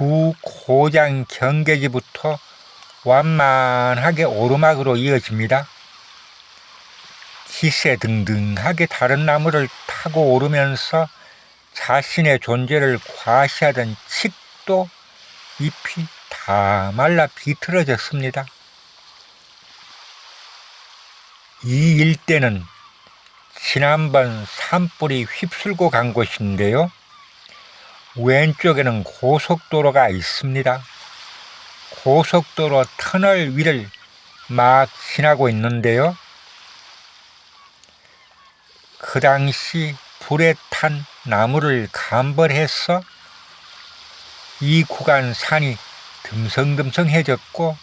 두 고장 경계지부터 완만하게 오르막으로 이어집니다. 기세 등등하게 다른 나무를 타고 오르면서 자신의 존재를 과시하던 칡도 잎이 다 말라 비틀어졌습니다. 이 일대는 지난번 산불이 휩쓸고 간 곳인데요. 왼쪽에는 고속도로가 있습니다. 고속도로 터널 위를 막 지나고 있는데요. 그 당시 불에 탄 나무를 감벌해서 이 구간 산이 듬성듬성해졌고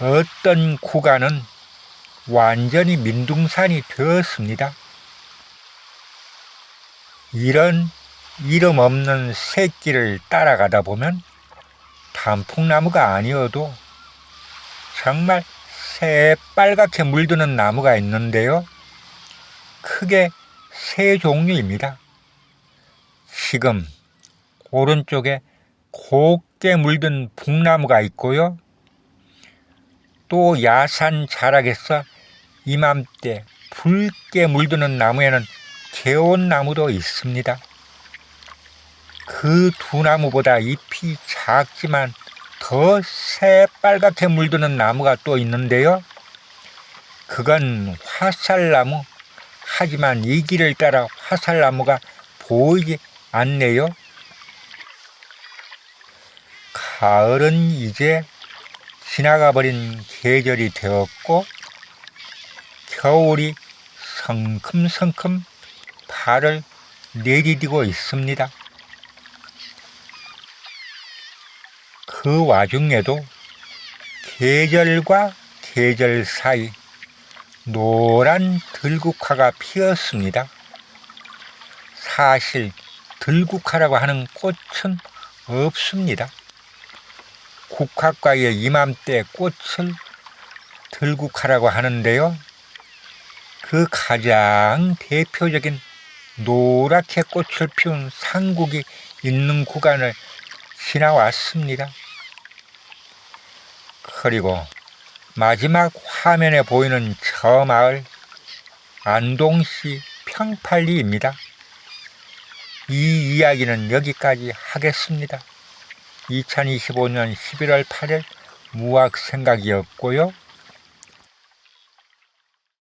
어떤 구간은 완전히 민둥산이 되었습니다. 이런 이름 없는 새끼를 따라가다 보면 단풍나무가 아니어도 정말 새빨갛게 물드는 나무가 있는데요. 크게 세 종류입니다. 지금 오른쪽에 곱게 물든 북나무가 있고요. 또 야산 자락에서 이맘때 붉게 물드는 나무에는 개온나무도 있습니다. 그 두 나무보다 잎이 작지만 더 새빨갛게 물드는 나무가 또 있는데요. 그건 화살나무. 하지만 이 길을 따라 화살나무가 보이지 않네요. 가을은 이제 지나가 버린 계절이 되었고 겨울이 성큼성큼 발을 내디디고 있습니다. 그 와중에도 계절과 계절 사이 노란 들국화가 피었습니다. 사실 들국화라고 하는 꽃은 없습니다. 국화과의 이맘때 꽃을 들국화라고 하는데요. 그 가장 대표적인 노랗게 꽃을 피운 상국이 있는 구간을 지나왔습니다. 그리고 마지막 화면에 보이는 저 마을 안동시 평팔리입니다. 이 이야기는 여기까지 하겠습니다. 2025년 11월 8일 무학 생각이었고요.